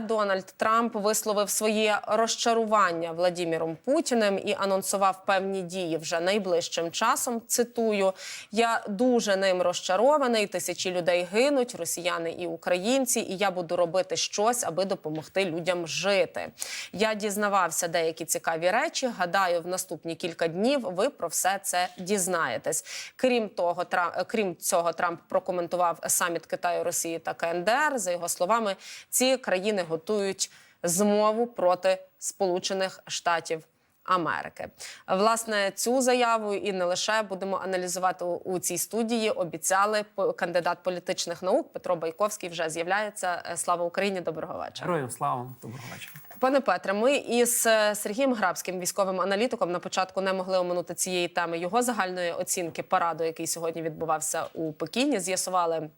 Дональд Трамп висловив своє розчарування Владіміром Путіним і анонсував певні дії вже найближчим часом. Цитую: я дуже ним розчарований. Тисячі людей гинуть, росіяни і українці, і я буду робити щось, аби допомогти людям жити. Я дізнавався деякі цікаві речі. Гадаю, в наступні кілька днів ви про все це дізнаєтесь. Крім того, Тра- крім цього, Трамп прокоментував саміт Китаю, Росії та КНДР. За його словами, ці країни готують змову проти Сполучених Штатів. Америки власне цю заяву і не лише будемо аналізувати у, цій студії. Обіцяли кандидат політичних наук Петро Байковський вже з'являється. Е, Слава Україні! Доброго вечора. Героям слава, доброго вечора. Пане Петре, ми із е, Сергієм Грабським, військовим аналітиком, на початку не могли оминути цієї теми його загальної оцінки параду, який сьогодні відбувався у Пекіні. З'ясували.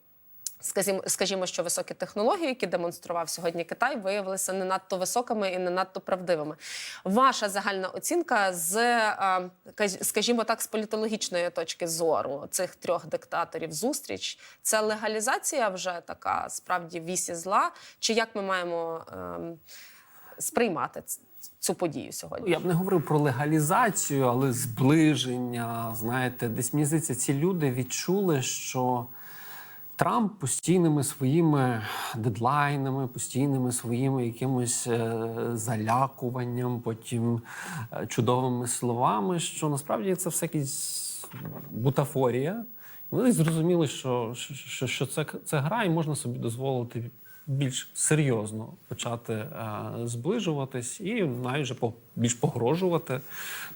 Скажімо, скажімо, що високі технології, які демонстрував сьогодні Китай, виявилися не надто високими і не надто правдивими. Ваша загальна оцінка з, е, скажімо так, з політологічної точки зору цих трьох диктаторів зустріч це легалізація вже така справді вісі зла. Чи як ми маємо ем, сприймати ц- цю подію сьогодні? Я б не говорив про легалізацію, але зближення. Знаєте, десь мені ці люди відчули, що Трамп постійними своїми дедлайнами, постійними своїми якимось е, залякуванням, потім е, чудовими словами, що насправді це все якась бутафорія. Вони зрозуміли, що, що, що це, це гра, і можна собі дозволити більш серйозно почати е, зближуватись і навіть вже більш погрожувати.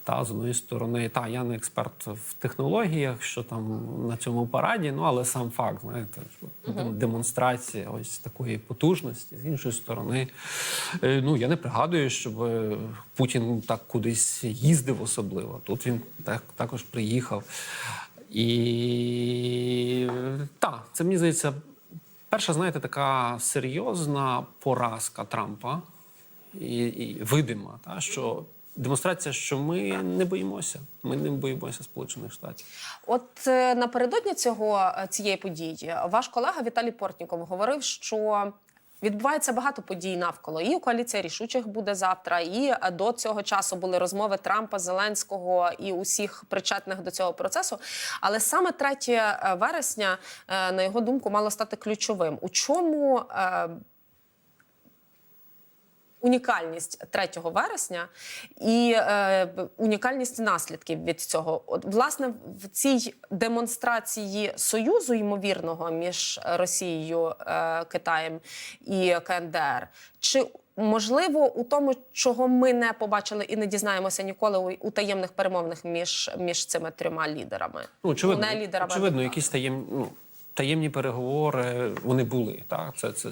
Та з одної сторони, та я не експерт в технологіях, що там на цьому параді, ну але сам факт, знаєте, демонстрація ось такої потужності. З іншої сторони, е, ну я не пригадую, щоб Путін так кудись їздив особливо. Тут він так, також приїхав. І так, це мені здається, перша, знаєте, така серйозна поразка Трампа і, і видима, та, що демонстрація, що ми не боїмося. Ми не боїмося Сполучених Штатів. От е, напередодні цього е, цієї події ваш колега Віталій Портніков говорив, що. Відбувається багато подій навколо. І коаліція рішучих буде завтра. І е, до цього часу були розмови Трампа, Зеленського і усіх причетних до цього процесу. Але саме 3 е, вересня, е, на його думку, мало стати ключовим. У чому унікальність 3 вересня і е, унікальність наслідків від цього. От, власне, в цій демонстрації союзу ймовірного між Росією, е, Китаєм і КНДР, чи можливо у тому, чого ми не побачили і не дізнаємося ніколи у, у таємних перемовинах між, між цими трьома лідерами? Ну, очевидно, не лідерами. очевидно, якісь таєм, ну, таємні переговори вони були. Так? Це, це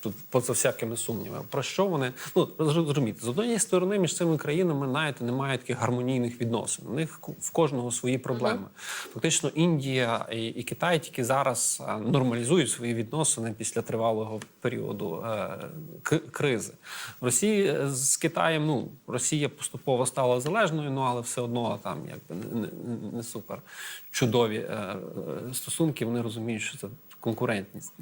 тут поза всякими сумнівами. Про що вони? Ну, зрозуміти, з однієї сторони, між цими країнами знаєте, немає таких гармонійних відносин. У них в кожного свої проблеми. Фактично, Індія і, і Китай тільки зараз нормалізують свої відносини після тривалого періоду е, кризи. В Росії е, з Китаєм, ну, Росія поступово стала залежною, ну але все одно там якби не, не, не супер чудові е, е, стосунки. Вони розуміють, що це конкурентність.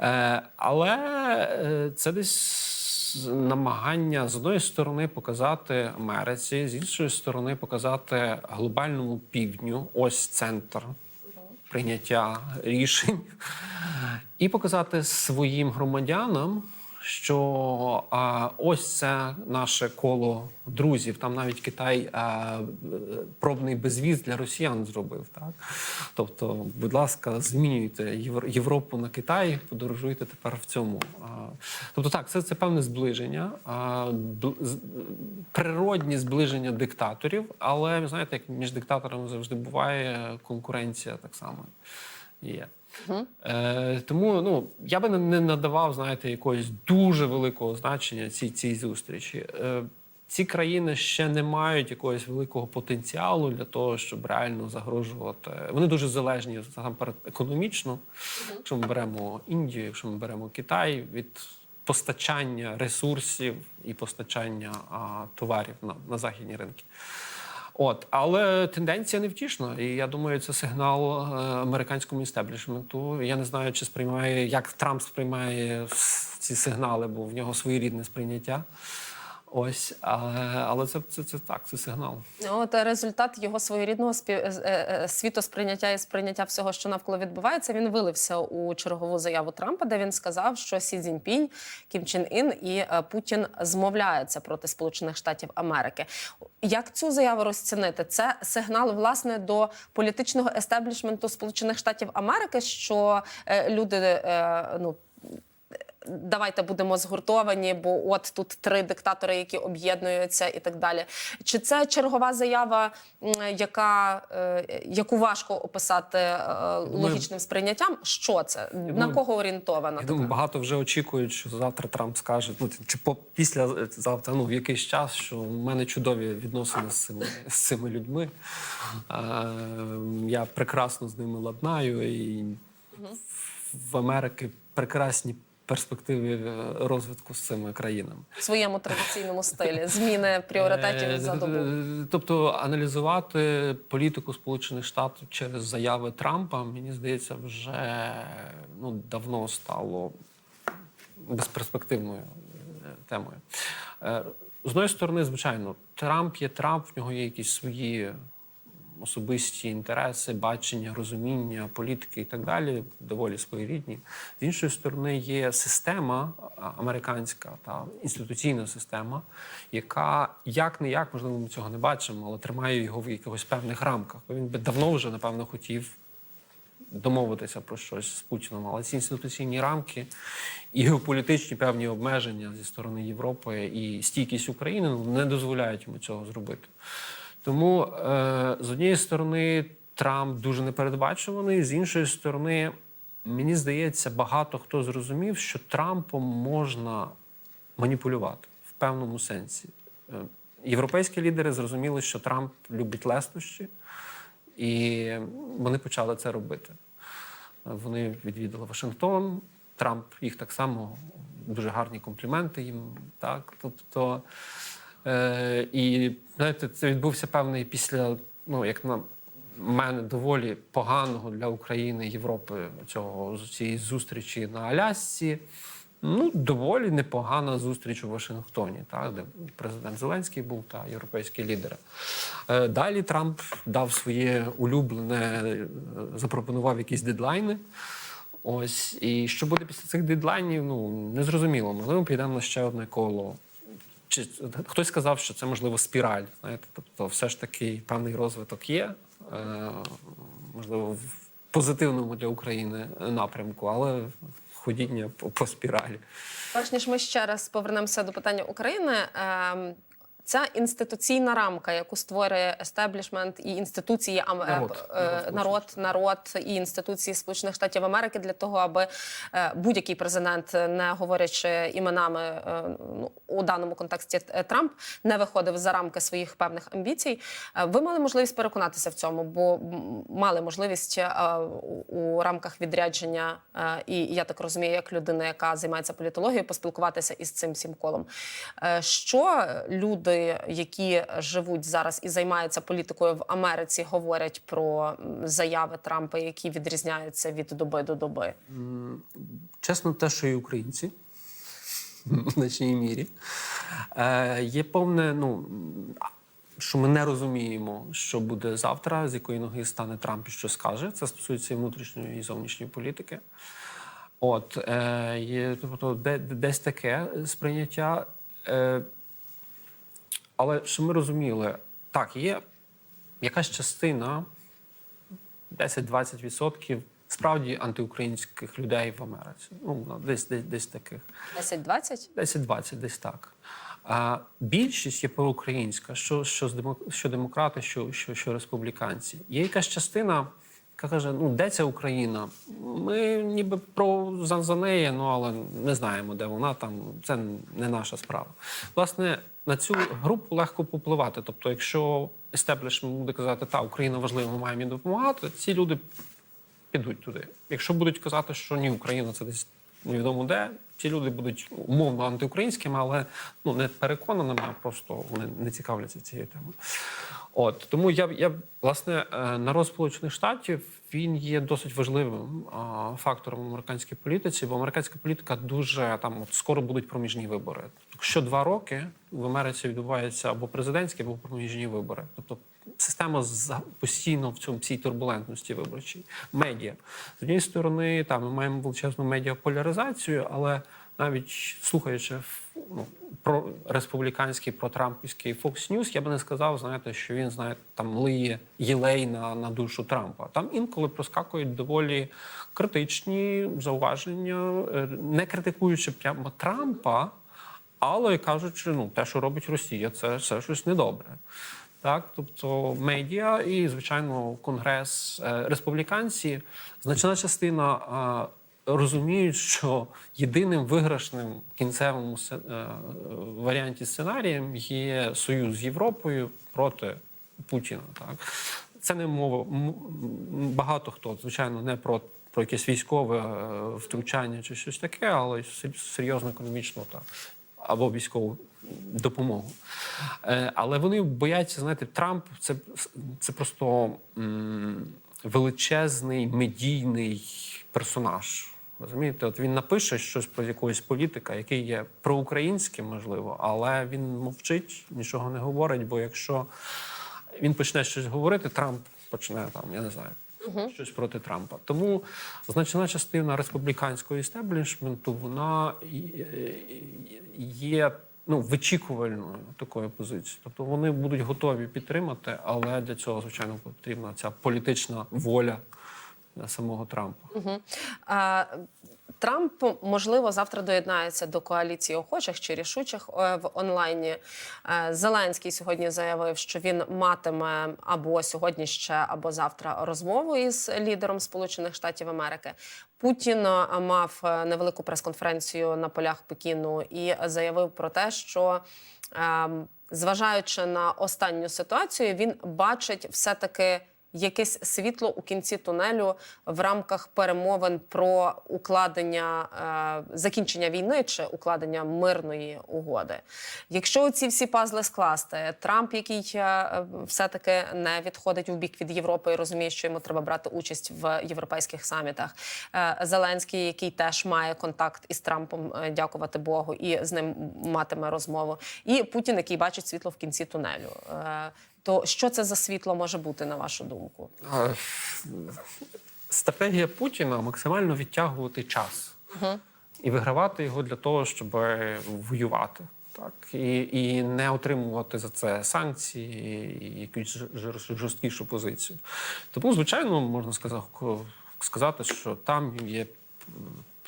Е, але е, це десь намагання з одної сторони показати Америці, з іншої сторони показати глобальному півдню, ось центр прийняття рішень, і показати своїм громадянам, що а, ось це наше коло друзів. Там навіть Китай а, е, пробний безвіз для росіян зробив. Так? Тобто, будь ласка, змінюйте Євро- Європу на Китай, подорожуйте тепер в цьому. А, Тобто, так, це, це певне зближення, а, з- природні зближення диктаторів, але знаєте, як між диктаторами завжди буває, конкуренція так само є. Е, тому ну, я би не- надавав, знаєте, якогось дуже великого значення цій, цій зустрічі. Е, ці країни ще не мають якогось великого потенціалу для того, щоб реально загрожувати. Вони дуже залежні насамперед економічно. Якщо ми беремо Індію, якщо ми беремо Китай від постачання ресурсів і постачання а, товарів на, на західні ринки. От, але тенденція невтішна, і я думаю, це сигнал е, американському істеблішменту. Я не знаю, чи сприймає, як Трамп сприймає ці сигнали, бо в нього своєрідне сприйняття. Ось, але, але це, це, це так, це сигнал. От е, результат його своєрідного спів... е, е, світосприйняття і сприйняття всього, що навколо відбувається, він вилився у чергову заяву Трампа, де він сказав, що Сі Цзіньпінь, Кім Чен Ін і Путін змовляються проти Сполучених Штатів Америки. Як цю заяву розцінити? Це сигнал власне до політичного естеблішменту Сполучених Штатів Америки, що люди ну. Давайте будемо згуртовані, бо от тут три диктатори, які об'єднуються, і так далі. Чи це чергова заява, яка е, яку важко описати е, логічним сприйняттям? Що це на кого орієнтована? Я думаю, багато вже очікують, що завтра Трамп скаже, ну чи по після е, завтра, ну в якийсь час, що в мене чудові відносини з цими з цими людьми. Я прекрасно з ними ладнаю, і в Америки прекрасні перспективи е, розвитку з цими країнами. в своєму традиційному стилі зміни пріоритетів за добу? Е, Тобто аналізувати політику Сполучених Штатів через заяви Трампа, мені здається, вже ну, давно стало безперспективною е, темою. Е, З однієї сторони, звичайно, Трамп є Трамп, в нього є якісь свої особисті інтереси, бачення, розуміння політики і так далі, доволі своєрідні. З іншої сторони, є система американська та інституційна система, яка як не як, можливо, ми цього не бачимо, але тримає його в якихось певних рамках. Бо він би давно вже, напевно, хотів домовитися про щось з Путіном, але ці інституційні рамки і геополітичні певні обмеження зі сторони Європи і стійкість України не дозволяють йому цього зробити. Тому е, з однієї сторони Трамп дуже непередбачуваний, з іншої сторони, мені здається, багато хто зрозумів, що Трампом можна маніпулювати в певному сенсі. Е, Європейські лідери зрозуміли, що Трамп любить лестощі, і вони почали це робити. Вони відвідали Вашингтон. Трамп їх так само дуже гарні компліменти їм. Так, тобто, е, і знаєте, це відбувся певний після, ну як на мене, доволі поганого для України Європи цього цієї зустрічі на Алясці. Ну, доволі непогана зустріч у Вашингтоні, так, де президент Зеленський був та європейські лідери. Е, Далі Трамп дав своє улюблене, е, запропонував якісь дедлайни. Ось, і що буде після цих дедлайнів, ну незрозуміло. Можливо, підемо на ще одне коло. Чи хтось сказав, що це можливо спіраль. Знаєте, тобто, все ж таки певний розвиток є, е, можливо, в позитивному для України напрямку, але ходіння по, по спіралі. Перш ніж ми ще раз повернемося до питання України. ем, Ця інституційна рамка, яку створює естеблішмент і інституції ам- Народ. е, Народ народ, народ і інституції Сполучених Штатів Америки для того, аби е, будь-який президент, не говорячи іменами е, ну, у даному контексті е, Трамп, не виходив за рамки своїх певних амбіцій. Е, Ви мали можливість переконатися в цьому, бо мали можливість е, у- у рамках відрядження, е, і я так розумію, як людина, яка займається політологією, поспілкуватися із цим всім колом. Е, Що люди, які живуть зараз і займаються політикою в Америці, говорять про заяви Трампа, які відрізняються від доби до доби? Чесно, те, що і українці в значній мірі. Е, є повне, ну. Що ми не розуміємо, що буде завтра, з якої ноги стане Трамп і що скаже. Це стосується і внутрішньої і зовнішньої політики. От е, є тобто, де, десь таке сприйняття. Е, але що ми розуміли, так, є якась частина 10-20% справді антиукраїнських людей в Америці. Ну, десь, десь, десь таких. 10-20? 10-20, десь так. А більшість є проукраїнська, що, що, що демократи, що, що, що республіканці. Є якась частина, каже: ну де ця Україна? Ми ніби про за неї, ну але не знаємо, де вона там. Це не наша справа. Власне, на цю групу легко попливати. Тобто, якщо естеблішмент буде казати, та Україна важлива, ми маємо їй допомагати, ці люди підуть туди. Якщо будуть казати, що ні, Україна це десь невідомо де, ці люди будуть умовно антиукраїнськими, але ну не переконаними, а просто вони не цікавляться цією темою. От тому я, я власне е, народ Сполучених Штатів він є досить важливим а, фактором в американській політиці, бо американська політика дуже там от скоро будуть проміжні вибори. Що два роки в Америці відбуваються або президентські, або проміжні вибори. Тобто система постійно в цьому цій турбулентності виборчій. Медіа з однієї сторони, там ми маємо величезну медіаполяризацію, але навіть слухаючи ну, про республіканський, про трампівський Fox News, я би не сказав, знаєте, що він знає там лиє єлей на, на душу Трампа. Там інколи проскакують доволі критичні зауваження, е, не критикуючи прямо Трампа, але кажучи, ну те, що робить Росія, це все щось недобре. Так, тобто медіа і, звичайно, конгрес е, республіканці, значна частина е, розуміють, що єдиним виграшним кінцевому е, варіанті сценарієм є союз з Європою проти Путіна. Так це не мова. Багато хто, звичайно, не про. Про якесь військове втручання чи щось таке, але й сер- серйозну економічну або військову допомогу. Е, Але вони бояться, знаєте, Трамп це, це просто м, величезний медійний персонаж. Розумієте, от він напише щось про якогось політика, який є проукраїнським, можливо, але він мовчить, нічого не говорить. Бо якщо він почне щось говорити, Трамп почне там, я не знаю. Щось проти Трампа. Тому значна частина республіканського істеблішменту вона і- і- є ну, вичікувальною такою позицією. Тобто вони будуть готові підтримати, але для цього, звичайно, потрібна ця політична воля е, самого Трампа. Е, Трамп можливо завтра доєднається до коаліції охочих чи рішучих е, в онлайні. Е, Зеленський сьогодні заявив, що він матиме або сьогодні ще, або завтра розмову із лідером Сполучених Штатів Америки. Путін е, мав невелику прес-конференцію на полях Пекіну і заявив про те, що ем, зважаючи на останню ситуацію, він бачить все таки якесь світло у кінці тунелю в рамках перемовин про укладення е, закінчення війни чи укладення мирної угоди. Якщо ці всі пазли скласти, Трамп, який е, все-таки не відходить у бік від Європи і розуміє, що йому треба брати участь в європейських самітах, е, Зеленський, який теж має контакт із Трампом, е, дякувати Богу, і з ним матиме розмову, і Путін, який бачить світло в кінці тунелю. Е, то що це за світло може бути, на вашу думку? Стратегія Путіна максимально відтягувати час і вигравати його для того, щоб воювати. Так і, і не отримувати за це санкції і якусь жор- жорсткішу позицію. Тому, звичайно, можна сказати, сказати, що там є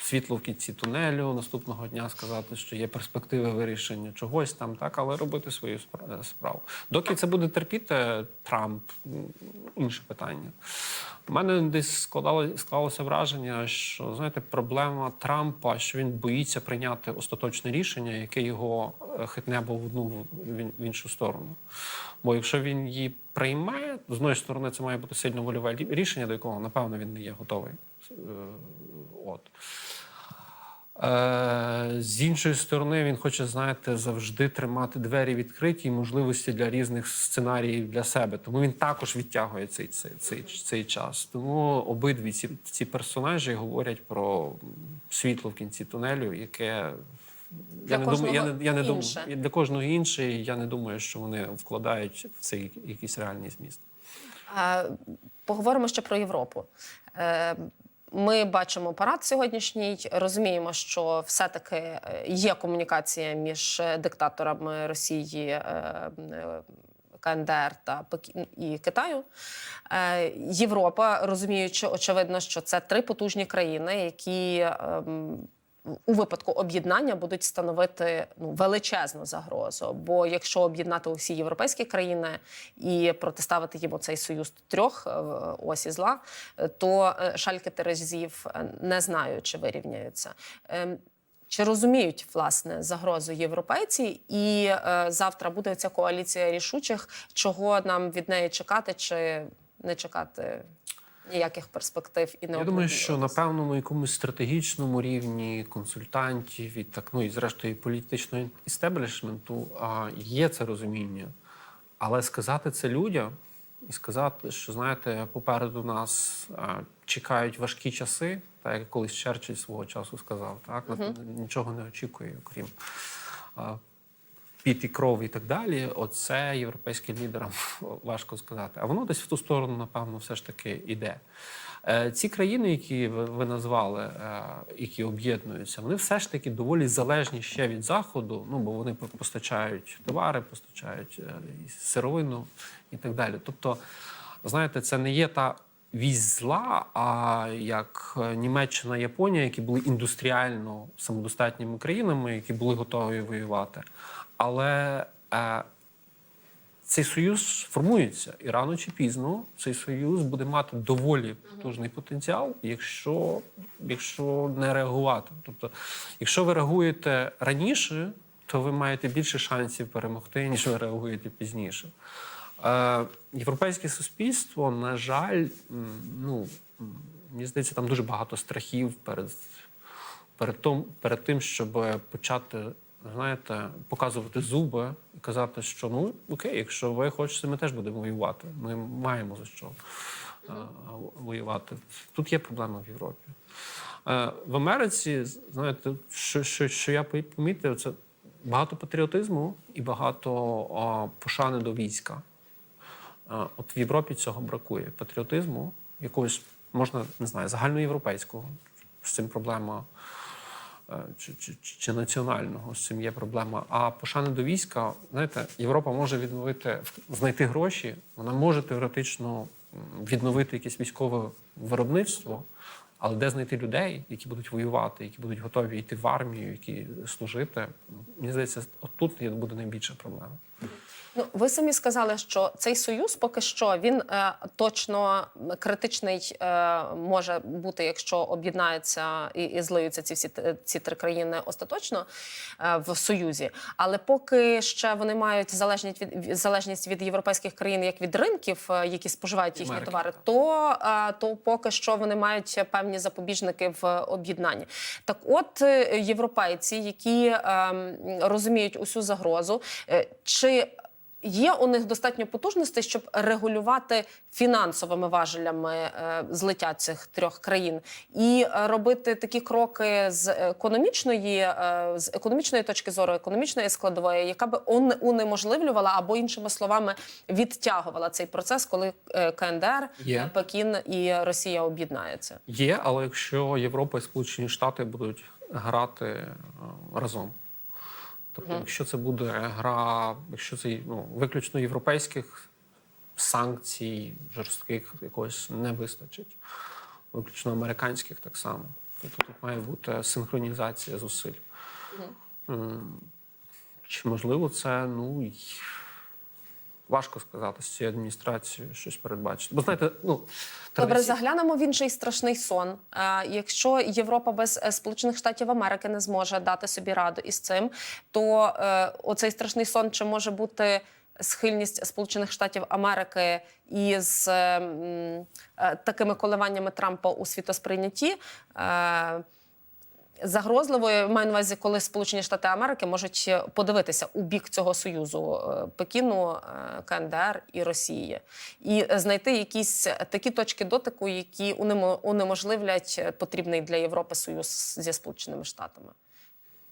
світло в кінці тунелю наступного дня сказати, що є перспективи вирішення чогось там, так, але робити свою справу. Доки це буде терпіти Трамп, інше питання. У мене десь складало, склалося враження, що знаєте, проблема Трампа, що він боїться прийняти остаточне рішення, яке його е, хитне або в одну в іншу сторону. Бо якщо він її прийме, з одної сторони, це має бути сильно вольове рішення, до якого напевно він не є готовий. Е, От. Е, з іншої сторони, він хоче, знаєте, завжди тримати двері відкриті і можливості для різних сценаріїв для себе. Тому він також відтягує цей, цей, цей, цей час. Тому обидві ці, ці персонажі говорять про світло в кінці тунелю, яке Для я не думаю, я не, я не думаю, для кожного інше. і Я не думаю, що вони вкладають в це якийсь реальний зміст. Е, Поговоримо ще про Європу. Ми бачимо парад сьогоднішній, розуміємо, що все-таки е, є комунікація між е, диктаторами Росії. е, КНДР та і Китаю Європа, розуміючи, очевидно, що це три потужні країни, які ем, у випадку об'єднання будуть становити ну, величезну загрозу. Бо якщо об'єднати усі європейські країни і протиставити їм цей союз трьох е, осі зла, е, то е, шальки терезів не знаю, чи вирівняються. Ем, Чи розуміють власне загрозу європейці, і е, завтра буде ця коаліція рішучих, чого нам від неї чекати, чи не чекати ніяких перспектив і не Я думаю, що об'єднуватися? на певному якомусь стратегічному рівні консультантів і так, ну і зрештою політичного істеблішменту а, є це розуміння. Але сказати це людям і сказати, що знаєте, попереду нас е, чекають важкі часи, так як колись Черчилль свого часу сказав, так нічого не очікує, окрім піт і кров і так далі. Оце європейським лідерам важко сказати. А воно десь в ту сторону, напевно, все ж таки йде. Е, Ці країни, які ви ви назвали, е, які об'єднуються, вони все ж таки доволі залежні ще від заходу. Ну бо вони постачають товари, постачають е, сировину і так далі. Тобто, знаєте, це не є та вісь зла, а як е, Німеччина, Японія, які були індустріально самодостатніми країнами, які були готові воювати. Але е, цей союз формується, і рано чи пізно цей союз буде мати доволі потужний потенціал, якщо, якщо не реагувати. Тобто, якщо ви реагуєте раніше, то ви маєте більше шансів перемогти, ніж ви реагуєте пізніше. Е, європейське суспільство, на жаль, ну мені здається, там дуже багато страхів перед, перед, том, перед тим, щоб почати, знаєте, показувати зуби і казати, що ну окей, якщо ви хочете, ми теж будемо воювати. Ми маємо за що е, воювати. Тут є проблема в Європі. Е, в Америці, знаєте, що, що, що я помітив, це багато патріотизму і багато пошани до війська. От в Європі цього бракує патріотизму, якогось можна не знаю, загальноєвропейського. З цим проблема е, чи, чи, чи, національного, з цим є проблема. А пошани до війська, знаєте, Європа може відновити, знайти гроші, вона може теоретично відновити якесь військове виробництво. Але де знайти людей, які будуть воювати, які будуть готові йти в армію, які служити? Мені здається, отут буде найбільша проблема. Ну, ви самі сказали, що цей союз поки що він е, точно критичний е, може бути, якщо об'єднаються і, і злиються ці всі т- ці три країни остаточно е, в союзі. Але поки ще вони мають залежність від залежність від європейських країн, як від ринків, е, які споживають їхні Америки, товари, то, е, то поки що вони мають певні запобіжники в об'єднанні. Так, от е, європейці, які ем, розуміють усю загрозу, е, чи Є у них достатньо потужностей, щоб регулювати фінансовими важелями е, злиття цих трьох країн і е, робити такі кроки з економічної, е, з економічної точки зору, економічної складової, яка би унеможливлювала або іншими словами відтягувала цей процес, коли КНДР, Є. Пекін і Росія об'єднаються. Є, але якщо Європа і Сполучені Штати будуть грати разом. Тобто, якщо це буде гра, якщо це ну, виключно європейських санкцій, жорстких якогось не вистачить, виключно американських так само. Тобто тут має бути синхронізація зусиль. Чи можливо це, ну важко сказати з цією адміністрацією щось передбачити. Бо знаєте, ну Добре, заглянемо в інший страшний сон. Е, якщо Європа без е, Сполучених Штатів Америки не зможе дати собі раду із цим, то е, оцей страшний сон чи може бути схильність Сполучених Штатів Америки із е, е, такими коливаннями Трампа у світосприйнятті? Е, Загрозливою маю на увазі, коли Сполучені Штати Америки можуть подивитися у бік цього союзу е, Пекіну, е, КНДР і Росії, і знайти якісь такі точки дотику, які унемо- унеможливлять потрібний для Європи союз зі Сполученими Штатами.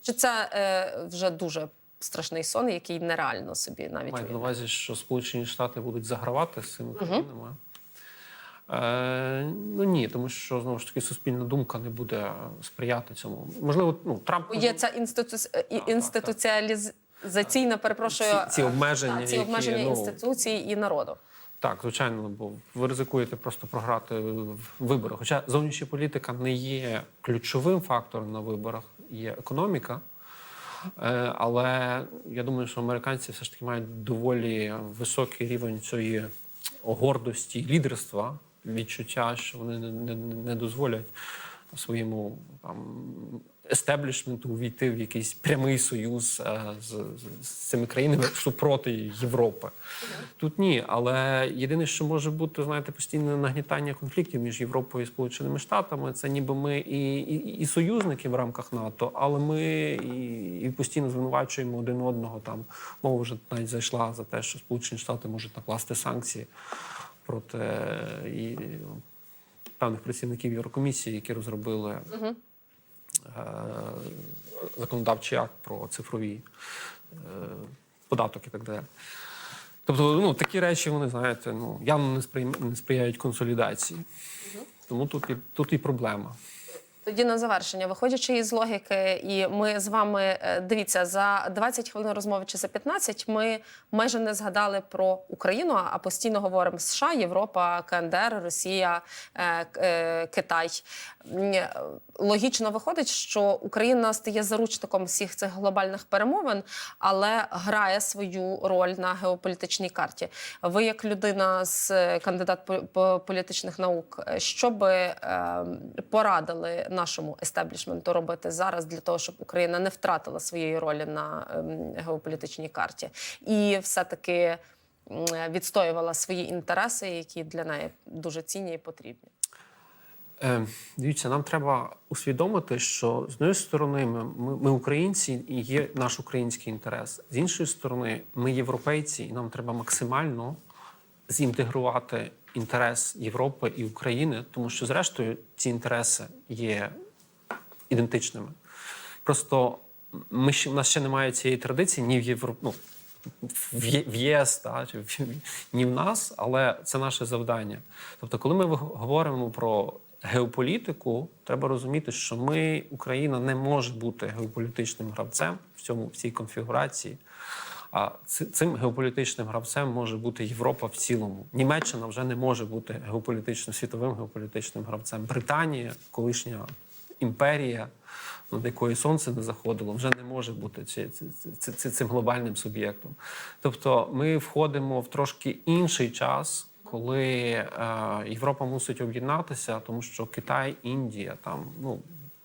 Чи це е, вже дуже страшний сон, який нереально собі навіть Мають на увазі, що Сполучені Штати будуть загравати з цими країнами. Е, ну ні, тому що знову ж таки суспільна думка не буде сприяти цьому. Можливо, ну Трамп Є ця інститу... інституціалізаційна, перепрошую, Ці- ці обмеження, та, ці які, обмеження ну, і народу. Так, звичайно, бо ви ризикуєте просто програти в виборах. Хоча зовнішня політика не є ключовим фактором на виборах, є економіка. Е, Але я думаю, що американці все ж таки мають доволі високий рівень цієї гордості, лідерства, відчуття, що вони не, не, не дозволять своєму там естеблішменту увійти в якийсь прямий союз е, з, з, цими країнами супроти Європи. Тут ні, але єдине, що може бути, знаєте, постійне нагнітання конфліктів між Європою і Сполученими Штатами. Це ніби ми і, і, і союзники в рамках НАТО, але ми і, і постійно звинувачуємо один одного. Там мова вже навіть зайшла за те, що Сполучені Штати можуть накласти санкції проти е, і певних працівників Єврокомісії, які розробили е, законодавчий акт про цифрові е, податок і так далі. Тобто, ну такі речі, вони знаєте, ну явно не не сприяють консолідації. Тому тут і тут і проблема. Тоді на завершення, виходячи із логіки, і ми з вами е, дивіться за 20 хвилин розмови чи за 15, Ми майже не згадали про Україну, а постійно говоримо США, Європа, КНДР, Росія, е, е, Китай. Логічно виходить, що Україна стає заручником всіх цих глобальних перемовин, але грає свою роль на геополітичній карті. Ви, як людина з кандидат по- по політичних наук, що би порадили нашому естеблішменту робити зараз для того, щоб Україна не втратила своєї ролі на ем, геополітичній карті і все-таки відстоювала свої інтереси, які для неї дуже цінні і потрібні. Е, дивіться, нам треба усвідомити, що з однієї сторони ми, ми українці і є наш український інтерес. З іншої сторони, ми європейці, і нам треба максимально зінтегрувати інтерес Європи і України, тому що, зрештою, ці інтереси є ідентичними. Просто ми ще, в нас ще немає цієї традиції ні в Євро, ну, в ЄС, та, чи в- ні в нас, але це наше завдання. Тобто, коли ми говоримо про геополітику, треба розуміти, що ми, Україна, не може бути геополітичним гравцем в цьому в цій конфігурації. А цим геополітичним гравцем може бути Європа в цілому. Німеччина вже не може бути геополітичним світовим геополітичним гравцем. Британія, колишня імперія, над якою сонце не заходило, вже не може бути цим глобальним суб'єктом. Тобто, ми входимо в трошки інший час. Коли е, Європа мусить об'єднатися, тому що Китай, Індія, там ну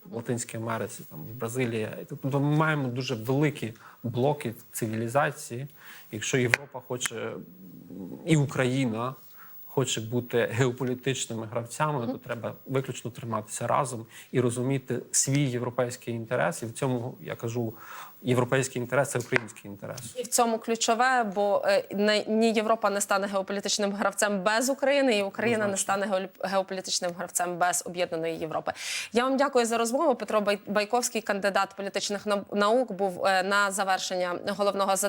в Латинській Америці, там Бразилія, тобто ми маємо дуже великі блоки цивілізації. Якщо Європа хоче і Україна хоче бути геополітичними гравцями, то треба виключно триматися разом і розуміти свій європейський інтерес. І в цьому я кажу, європейський інтерес це український інтерес. І в цьому ключове, бо е, не- ні Європа не стане геополітичним гравцем без України, і Україна не стане геополітичним гравцем без об'єднаної Європи. Я вам дякую за розмову. Петро Бай- Байковський, кандидат політичних наук, був е, на завершення головного задання.